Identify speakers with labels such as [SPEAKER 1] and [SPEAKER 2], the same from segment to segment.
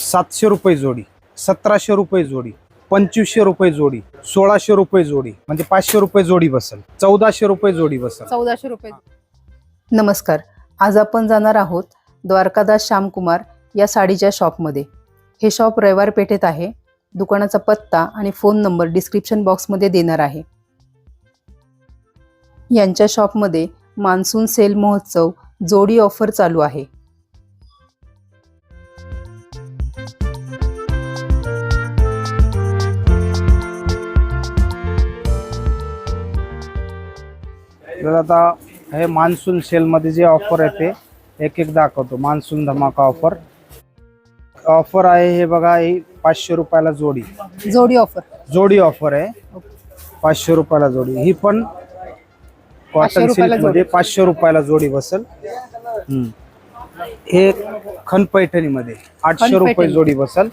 [SPEAKER 1] सातशे रुपये जोडी सतराशे रुपये जोडी पंचवीसशे रुपये जोडी सोळाशे रुपये जोडी म्हणजे पाचशे रुपये जोडी बसेल चौदाशे रुपये जोडी बसेल.
[SPEAKER 2] चौदाशे रुपये. नमस्कार आज आपण जाणार आहोत द्वारकादास श्यामकुमार या साडीच्या शॉपमध्ये. हे शॉप रविवार पेठेत आहे. दुकानाचा पत्ता आणि फोन नंबर डिस्क्रिप्शन बॉक्समध्ये देणार आहे. यांच्या शॉपमध्ये मान्सून सेल महोत्सव जोडी ऑफर चालू आहे.
[SPEAKER 1] तर आता हे मान्सून सेलमध्ये जे ऑफर आहे ते एक एक दाखवतो. मान्सून धमाका ऑफर ऑफर आहे हे बघा ही पाचशे रुपयाला जोडी.
[SPEAKER 2] जोडी ऑफर
[SPEAKER 1] जोडी ऑफर आहे. पाचशे रुपयाला जोडी. ही पण कॉटन
[SPEAKER 2] रुपयाला
[SPEAKER 1] सिल्कमध्ये पाचशे रुपयाला जोडी बसेल. हम्म. हे खन पैठणीमध्ये आठशे रुपये
[SPEAKER 2] पैठणी.
[SPEAKER 1] जोडी बसेल.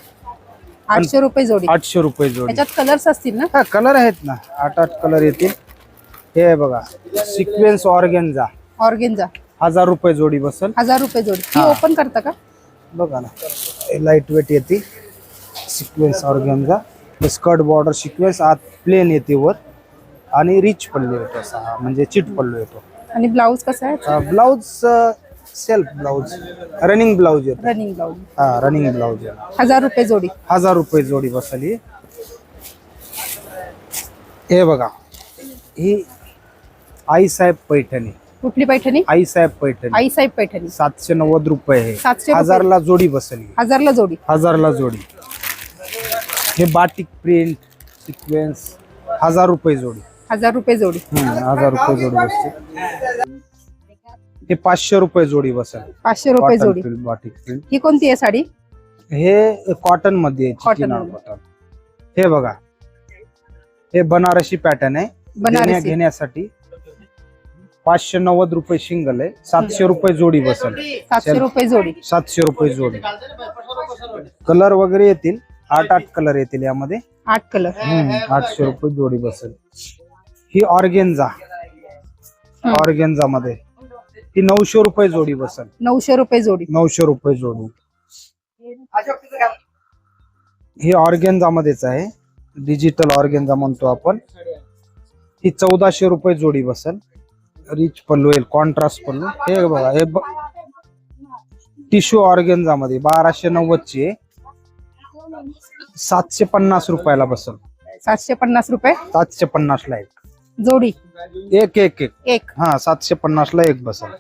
[SPEAKER 2] आठशे रुपये जोडी.
[SPEAKER 1] आठशे रुपये जोडी.
[SPEAKER 2] त्याच्यात कलर्स असतील ना?
[SPEAKER 1] हा कलर आहेत ना. आठ आठ कलर येतील. हे बघा सिक्वेन्स ऑर्गेन्झा
[SPEAKER 2] ऑर्गेन्झा
[SPEAKER 1] हजार रुपये जोडी बसेल.
[SPEAKER 2] हजार रुपये जोडी. ती
[SPEAKER 1] हा.
[SPEAKER 2] ओपन करता का?
[SPEAKER 1] बघा ना लाइट वेट येते. Sequence organza skirt border sequence आत प्लेन येते वर. आणि रिच पल्लू येतो असा हा म्हणजे चिट पल्लू येतो.
[SPEAKER 2] आणि ब्लाऊज कसा आहे?
[SPEAKER 1] Blouse self blouse running blouse येतो.
[SPEAKER 2] रनिंग ब्लाऊज
[SPEAKER 1] हा रनिंग ब्लाऊज येतो.
[SPEAKER 2] हजार रुपये जोडी.
[SPEAKER 1] हजार रुपये जोडी बसली. हे बघा ही आई साहेब पैठणी.
[SPEAKER 2] कुठली पैठणी?
[SPEAKER 1] आई साहेब पैठणी.
[SPEAKER 2] आई साहेब पैठणी.
[SPEAKER 1] सातशे नव्वद रुपये हे.
[SPEAKER 2] सातशे.
[SPEAKER 1] हजारला जोडी बसली.
[SPEAKER 2] हजारला जोडी.
[SPEAKER 1] हजारला जोडी. हे बाटिक प्रिंट सिक्वेन्स हजार रुपये जोडी.
[SPEAKER 2] हजार रुपये जोडी.
[SPEAKER 1] हजार रुपये जोडी बसते हे पाचशे रुपये जोडी बसेल.
[SPEAKER 2] पाचशे रुपये
[SPEAKER 1] कॉटन
[SPEAKER 2] जोडी.
[SPEAKER 1] बाटिक प्रिंट
[SPEAKER 2] ही कोणती आहे साडी?
[SPEAKER 1] हे कॉटनमध्ये आहे,
[SPEAKER 2] cotton.
[SPEAKER 1] हे बघा. हे बनारसी पॅटर्न आहे.
[SPEAKER 2] बनारसी.
[SPEAKER 1] घेण्यासाठी पाचशे नव्वद रुपये सिंगल आहे. सातशे रुपये जोडी बसेल.
[SPEAKER 2] सातशे रुपये जोडी.
[SPEAKER 1] सातशे रुपये जोडी. कलर वगैरे येतील. आठ आठ कलर येतील यामध्ये.
[SPEAKER 2] आठ कलर.
[SPEAKER 1] हम्म, आठशे रुपये जोडी बसेल. ही ऑर्गेन्झा. ऑर्गेन्झा मध्ये ही नऊशे रुपये जोडी बसेल.
[SPEAKER 2] नऊशे रुपये जोडी.
[SPEAKER 1] नऊशे रुपये जोडी. ही ऑर्गेन्झा मध्येच आहे. डिजिटल ऑर्गेन्झा म्हणतो आपण. ही चौदाशे रुपये जोडी बसेल. रिच पल्लू येईल कॉन्ट्रास्ट पल्लू. हे बघा हे टिश्यू ऑर्गेन्झा मध्ये बाराशे नव्वदची आहे. सातशे पन्नास रुपयाला बसेल.
[SPEAKER 2] सातशे पन्नास रुपये?
[SPEAKER 1] सातशे पन्नास ला एक.
[SPEAKER 2] जोडी?
[SPEAKER 1] एक एक एक.
[SPEAKER 2] एक.
[SPEAKER 1] हा सातशे पन्नास ला एक बसेल.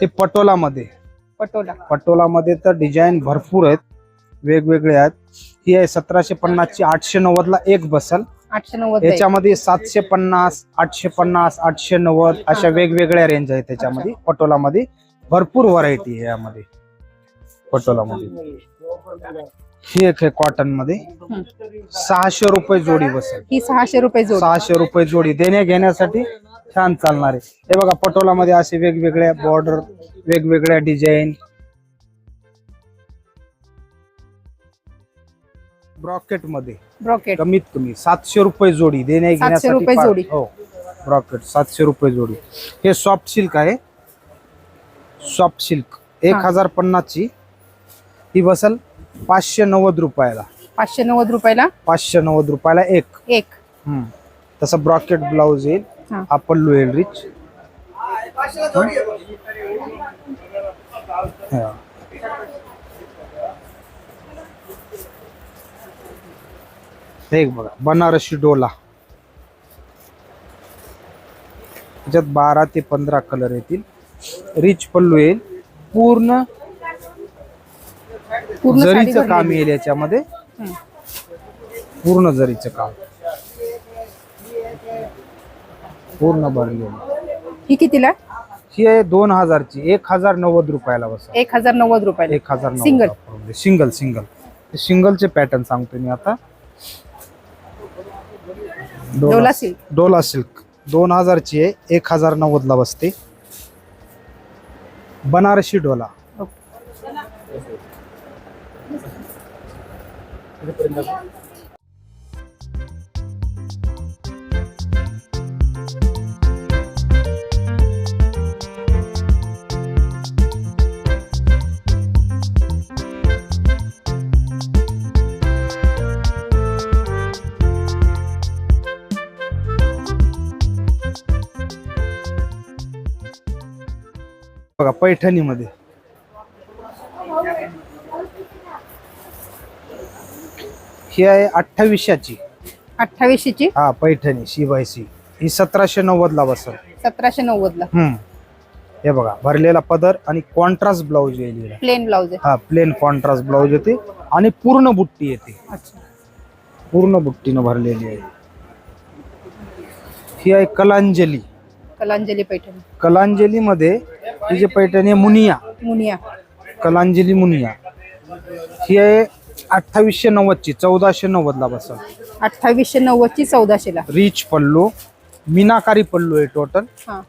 [SPEAKER 1] हे पटोला मध्ये
[SPEAKER 2] पटोला.
[SPEAKER 1] पटोला मध्ये तर डिझाईन भरपूर आहेत. वेगवेगळे आहेत. ही आहे सतराशे पन्नास ची आठशे नव्वद ला एक बसल.
[SPEAKER 2] आठशे नव्वद.
[SPEAKER 1] याच्यामध्ये सातशे पन्नास आठशे पन्नास आठशे नव्वद अशा वेगवेगळ्या रेंज आहेत त्याच्यामध्ये पटोला मध्ये भरपूर व्हरायटी आहे यामध्ये. पटोला मध्ये ही एक आहे
[SPEAKER 2] कॉटनमध्ये.
[SPEAKER 1] सहाशे रुपये जोडी बसेल.
[SPEAKER 2] ही सहाशे रुपये जोडी.
[SPEAKER 1] सहाशे रुपये जोडी देण्या घेण्यासाठी छान चालणार आहे. हे बघा पटोला मध्ये असे वेगवेगळ्या बॉर्डर वेगवेगळ्या डिझाईन ब्रॉकेटमध्ये
[SPEAKER 2] ब्रॉकेट.
[SPEAKER 1] कमीत कमी सातशे रुपये जोडी देण्या
[SPEAKER 2] सातशे
[SPEAKER 1] घेण्यासाठी
[SPEAKER 2] रुपये जोडी.
[SPEAKER 1] हो ब्रॉकेट सातशे रुपये जोडी. हे सॉफ्ट सिल्क आहे. सॉफ्ट सिल्क एक. हजार पन्नास ची ही बसल पाचशे नव्वद रुपयाला.
[SPEAKER 2] पाचशे नव्वद रुपयाला?
[SPEAKER 1] पाचशे नव्वद रुपयाला एक.
[SPEAKER 2] एक.
[SPEAKER 1] हम्म. तसं ब्रॉकेट ब्लाऊज येईल.
[SPEAKER 2] हा.
[SPEAKER 1] हा पल्लू येईल रिच हा. एक बघा बनारसी डोला. त्याच्यात बारा ते पंधरा कलर येतील. रिच पल्लू येईल. पूर्ण जरीचं काम. येईल याच्यामध्ये. पूर्ण जरीचं काम. पूर्ण भरलेलं.
[SPEAKER 2] ही कितीला?
[SPEAKER 1] ही आहे दोन हजारची. एक हजार नव्वद रुपयाला बस.
[SPEAKER 2] एक हजार नव्वद रुपयाला.
[SPEAKER 1] एक हजार
[SPEAKER 2] Single.
[SPEAKER 1] सिंगल सिंगल सिंगलचे पॅटर्न सांगतो मी आता.
[SPEAKER 2] डोला सिल्क.
[SPEAKER 1] डोला सिल्क. दोन हजारची आहे एक हजार नव्वद ला बसते. बनारसी डोला. बघा पैठणीमध्ये. ही आहे अठ्ठावीसशेची.
[SPEAKER 2] अठ्ठावीसशेची?
[SPEAKER 1] हा पैठणी सी बाय सी. ही सतराशे नव्वद ला बसल.
[SPEAKER 2] सतराशे नव्वद ला
[SPEAKER 1] हम्म. हे बघा भरलेला पदर आणि कॉन्ट्रास्ट ब्लाऊज येईल
[SPEAKER 2] प्लेन ब्लाउज आहे.
[SPEAKER 1] हा प्लेन कॉन्ट्रास्ट ब्लाऊज येते आणि पूर्ण बुट्टी येते.
[SPEAKER 2] अच्छा.
[SPEAKER 1] पूर्ण बुट्टीनं भरलेली आहे. ही आहे कलांजली.
[SPEAKER 2] कलांजली पैठणी.
[SPEAKER 1] कलांजली मध्ये जी पैठणी आहे मुनिया.
[SPEAKER 2] मुनिया.
[SPEAKER 1] कलांजली मुनिया. ही आहे अठ्ठावीसशे नव्वदची चौदाशे नव्वद ला बसल
[SPEAKER 2] अठ्ठावीसशे नव्वदची चौदाशेला.
[SPEAKER 1] रिच पल्लू मीनाकारी पल्लू आहे टोटल
[SPEAKER 2] हा.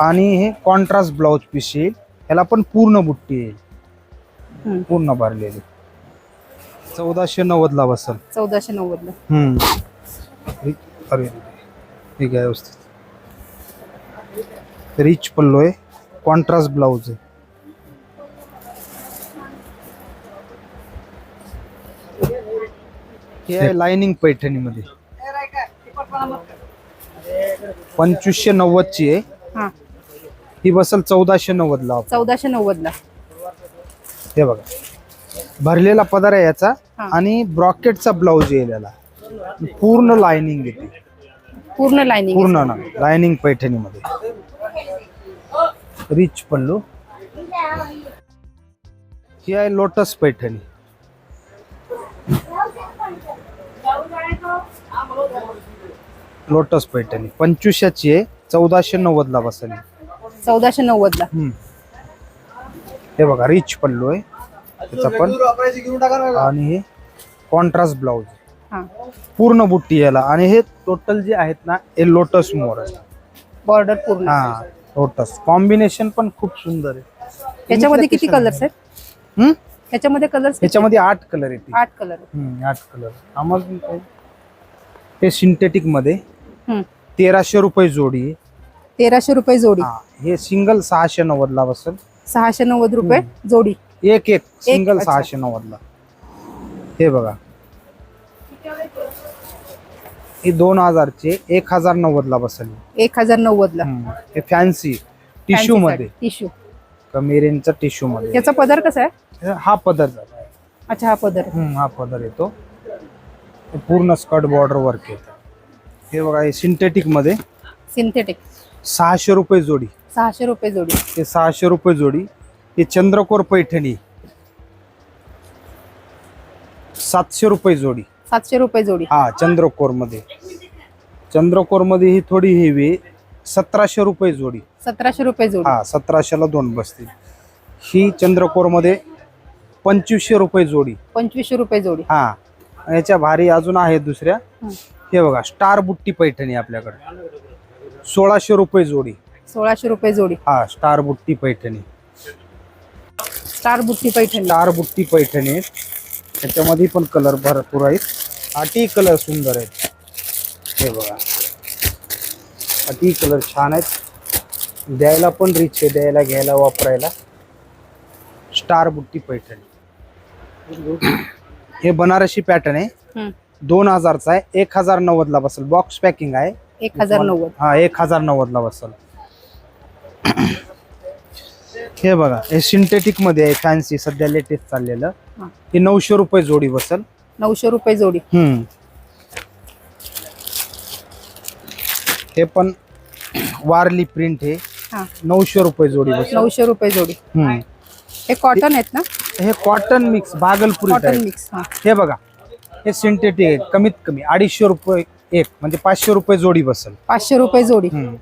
[SPEAKER 1] आणि हे कॉन्ट्रास्ट ब्लाऊज पीस येईल. ह्याला पण पूर्ण बुट्टी येईल.
[SPEAKER 2] हम्म.
[SPEAKER 1] पूर्ण भरलेली. चौदाशे नव्वद ला बसल
[SPEAKER 2] चौदाशे नव्वदला.
[SPEAKER 1] हम्म. रि- अरे ठीक आहे व्यवस्थित. रिच पल्लो आहे. कॉन्ट्रास्ट ब्लाऊज आहे. हे आहे लाइनिंग पैठणीमध्ये. पंचवीसशे नव्वदची आहे.
[SPEAKER 2] हा.
[SPEAKER 1] ही बसल चौदाशे नव्वद ला
[SPEAKER 2] चौदाशे नव्वदला.
[SPEAKER 1] हे बघा. भरलेला पदर आहे याचा
[SPEAKER 2] हा.
[SPEAKER 1] आणि ब्रॉकेटचा ब्लाऊज येईल याला. पूर्ण लाइनिंग येते
[SPEAKER 2] पूर्ण लाईनिंग
[SPEAKER 1] पूर्ण ना. लाइनिंग पैठणीमध्ये. रिच पल्लू. ही आहे लोटस पैठणी. लोटस पैठणी. पंचवीसशेची आहे चौदाशे नव्वद ला बसेल.
[SPEAKER 2] चौदाशे नव्वदला.
[SPEAKER 1] हम्म. हे बघा रिच पल्लू आहे. त्याचा पण. आणि हे कॉन्ट्रास्ट ब्लाऊज
[SPEAKER 2] हा.
[SPEAKER 1] पूर्ण बुट्टी याला. आणि हे टोटल जे आहेत ना हे लोटस मोर आहे.
[SPEAKER 2] बॉर्डर पूर्ण.
[SPEAKER 1] हा. लोटस कॉम्बिनेशन पण खूप सुंदर आहे.
[SPEAKER 2] त्याच्यामध्ये किती कलर्स आहेत? त्याच्यामध्ये कलर्स
[SPEAKER 1] ह्याच्यामध्ये आठ कलर येते
[SPEAKER 2] आठ कलर
[SPEAKER 1] आठ कलर आम्हाला हे
[SPEAKER 2] सिंथेटिकमध्ये.
[SPEAKER 1] तेराशे रुपये जोडी आहे.
[SPEAKER 2] तेराशे रुपये जोडी.
[SPEAKER 1] हा, सिंगल सहाशे नव्वद ला बसल.
[SPEAKER 2] सहाशे नव्वद रुपये जोडी.
[SPEAKER 1] एक एक सिंगल. सहाशे नव्वद ला हे बघा. हे दोन हजारचे एक हजार नव्वद ला बसल.
[SPEAKER 2] एक हजार नव्वदला.
[SPEAKER 1] हम्म. हे फॅन्सी टिश्यू मध्ये.
[SPEAKER 2] टिश्यू.
[SPEAKER 1] कमी रेंजचा टिश्यू मध्ये.
[SPEAKER 2] याचा पदर कसा आहे?
[SPEAKER 1] हा पदर झाला
[SPEAKER 2] अच्छा हा पदर.
[SPEAKER 1] हम्म, हा पदर येतो. हे पूर्ण स्कर्ट बॉर्डर वर्क येतं हे बघा हे सिंथेटिकमध्ये.
[SPEAKER 2] सिंथेटिक
[SPEAKER 1] सहाशे रुपये जोडी.
[SPEAKER 2] सहाशे रुपये जोडी.
[SPEAKER 1] हे सहाशे रुपये जोडी. हे चंद्रकोर पैठणी. सातशे रुपये जोडी.
[SPEAKER 2] सातशे रुपये जोडी.
[SPEAKER 1] हा चंद्रकोरमध्ये चंद्रकोरमध्ये ही थोडी हेवी सतराशे रुपये जोडी.
[SPEAKER 2] सतराशे रुपये जोडी.
[SPEAKER 1] हा सतराशेला दोन बसतील. ही चंद्रकोरमध्ये पंचवीसशे रुपये जोडी.
[SPEAKER 2] पंचवीसशे रुपये जोडी.
[SPEAKER 1] हा याच्या भारी अजून आहेत दुसऱ्या.
[SPEAKER 2] हं.
[SPEAKER 1] बघा स्टार बुट्टी पैठणी आपल्याकडे. सोळाशे रुपये जोडी.
[SPEAKER 2] सोळाशे रुपये जोडी.
[SPEAKER 1] हा स्टार बुट्टी पैठणी.
[SPEAKER 2] स्टार बुट्टी पैठणी.
[SPEAKER 1] स्टार बुट्टी पैठणी. त्याच्यामध्ये पण कलर भरपूर आहेत. आठही कलर सुंदर आहेत. हे बघा. आठही कलर छान आहेत. द्यायला पण रिच आहे द्यायला घ्यायला वापरायला. स्टार बुट्टी पैठणी. हे बनारसी पॅटर्न आहे. दोन हजारचा आहे. एक हजार नव्वदला बसेल. बॉक्स पॅकिंग आहे.
[SPEAKER 2] एक हजार नव्वद.
[SPEAKER 1] हा एक हजार नव्वदला बसेल. हे बघा हे सिंथेटिकमध्ये आहे फॅन्सी सध्या लेटेस्ट चाललेलं.
[SPEAKER 2] हा.
[SPEAKER 1] हे नऊशे रुपये जोडी बसल.
[SPEAKER 2] नऊशे रुपये जोडी.
[SPEAKER 1] हम्म. हे पण वारली प्रिंट हे.
[SPEAKER 2] हा.
[SPEAKER 1] नऊशे रुपये जोडी बसल.
[SPEAKER 2] नऊशे रुपये जोडी.
[SPEAKER 1] हम्म.
[SPEAKER 2] हे कॉटन आहेत ना?
[SPEAKER 1] हे cotton mix Bhagalpuri
[SPEAKER 2] cotton
[SPEAKER 1] type.
[SPEAKER 2] Mix हा.
[SPEAKER 1] हे बघा हे सिंथेटिक आहे कमीत कमी अडीचशे रुपये एक म्हणजे पाचशे रुपये जोडी बसल.
[SPEAKER 2] पाचशे रुपये जोडी.
[SPEAKER 1] हम्म.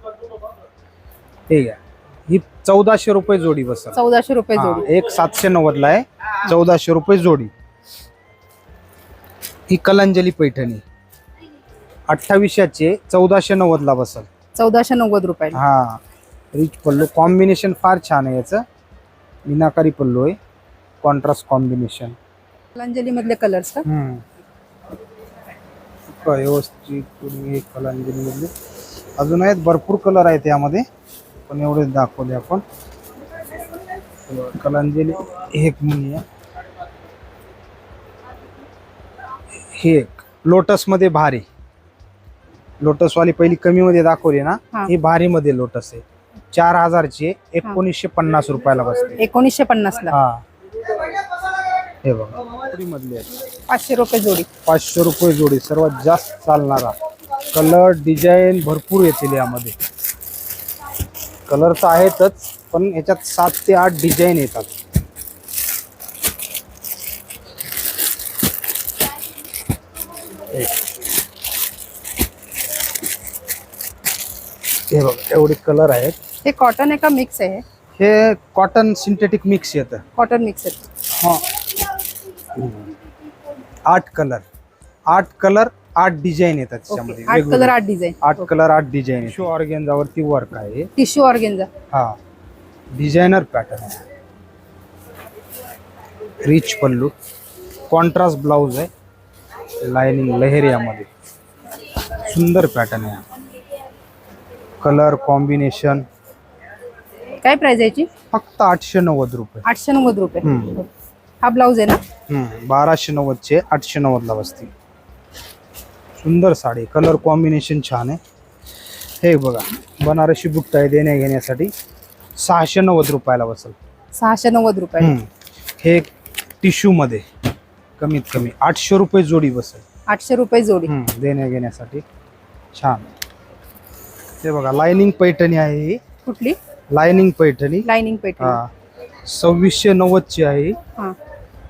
[SPEAKER 1] ठीक आहे ही चौदाशे रुपये जोडी बसल
[SPEAKER 2] चौदाशे रुपये जोडी.
[SPEAKER 1] एक सातशे नव्वद ला आहे चौदाशे रुपये जोडी. ही कलांजली पैठणी. अठ्ठावीसशेचे चौदाशे नव्वद ला बसल
[SPEAKER 2] चौदाशे नव्वद रुपये
[SPEAKER 1] हा रिच पल्लू. कॉम्बिनेशन फार छान आहे याचं. मीनाकारी पल्लू आहे. कॉन्ट्रास्ट कॉम्बिनेशन
[SPEAKER 2] कलांजली मधले कलर्स का
[SPEAKER 1] व्यवस्थित कलांजली मधले अजून आहेत भरपूर कलर आहेत यामध्ये. पण एवढेच दाखवले आपण. कलांजली हे एक म्हणूया हे एक. लोटसमध्ये भारी. लोटस वाली पहिली कमी मध्ये दाखवली ना
[SPEAKER 2] हा.
[SPEAKER 1] ही भारी मध्ये लोटस आहे. चार हजारची एकोणीसशे पन्नास रुपयाला बसते.
[SPEAKER 2] एकोणीसशे पन्नास ला
[SPEAKER 1] हा. हे बघा. मधली आहे.
[SPEAKER 2] पाचशे रुपये जोडी.
[SPEAKER 1] पाचशे रुपये जोडी. सर्वात जास्त चालणारा. कलर डिझाईन भरपूर येतील यामध्ये. कलर तर आहेतच पण याच्यात सात ते आठ डिझाईन येतात. हे बघ एवढे कलर आहेत.
[SPEAKER 2] हे कॉटन आहे का मिक्स आहे.
[SPEAKER 1] हे कॉटन सिंथेटिक मिक्स येतं.
[SPEAKER 2] कॉटन मिक्स आहे.
[SPEAKER 1] हा. आठ कलर. आठ कलर आठ डिझाईन येतात त्याच्यामध्ये
[SPEAKER 2] आठ कलर. आठ डिझाईन.
[SPEAKER 1] आठ कलर आठ डिझाईन शो ऑर्गेन्झावरती वर्क आहे.
[SPEAKER 2] टिश्यू ऑर्गेन्झा
[SPEAKER 1] हा. डिझायनर पॅटर्न आहे. रिच पल्लू कॉन्ट्रास्ट ब्लाऊज आहे. लाइनिंग लहेरियामध्ये सुंदर पॅटर्न आहे. कलर कॉम्बिनेशन
[SPEAKER 2] काय प्राइस आहे याची?
[SPEAKER 1] फक्त आठशे नव्वद रुपये.
[SPEAKER 2] आठशे नव्वद रुपये. हा ब्लाऊज आहे ना?
[SPEAKER 1] बाराशे नव्वदचे आठशे नव्वदला बसतील. सुंदर साडी कलर कॉम्बिनेशन छान आहे. हे बघा बनारसी बुट्टा आहे देण्या घेण्यासाठी. सहाशे नव्वद रुपयाला बसेल
[SPEAKER 2] सहाशे नव्वद रुपये.
[SPEAKER 1] हम्म. हे टिश्यू मध्ये कमीत कमी आठशे रुपये जोडी बसेल
[SPEAKER 2] आठशे रुपये जोडी.
[SPEAKER 1] हम्म, देण्या घेण्यासाठी. छान. हे बघा लाइनिंग पैठणी आहे ही.
[SPEAKER 2] कुठली?
[SPEAKER 1] लाइनिंग पैठणी.
[SPEAKER 2] लाइनिंग पेट
[SPEAKER 1] हा. सव्वीसशे नव्वदची आहे ही.
[SPEAKER 2] हा.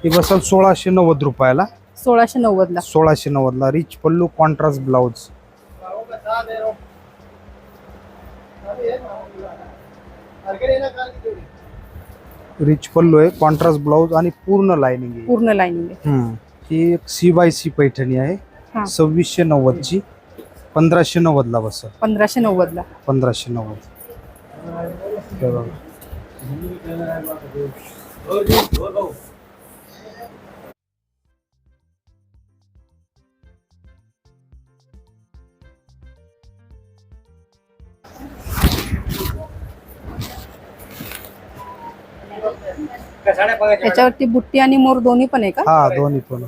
[SPEAKER 1] ही बसेल सोळाशे नव्वद रुपयाला.
[SPEAKER 2] सोळाशे नव्वद ला.
[SPEAKER 1] सोळाशे नव्वदला rich pallu contrast blouse rich pallu आहे कॉन्ट्रास्ट ब्लाउज आणि पूर्ण लाइनिंग आहे.
[SPEAKER 2] पूर्ण लाइनिंग आहे.
[SPEAKER 1] हम्म. ही एक सी बाय सी पैठणी आहे. सव्वीसशे नव्वदची पंधराशे नव्वदला बसेल
[SPEAKER 2] पंधराशे नव्वद ला.
[SPEAKER 1] पंधराशे नव्वद. हे बघा.
[SPEAKER 2] त्याच्यावरती बुट्टी आणि मोर दोन्ही पण आहे का?
[SPEAKER 1] हा दोन्ही पण.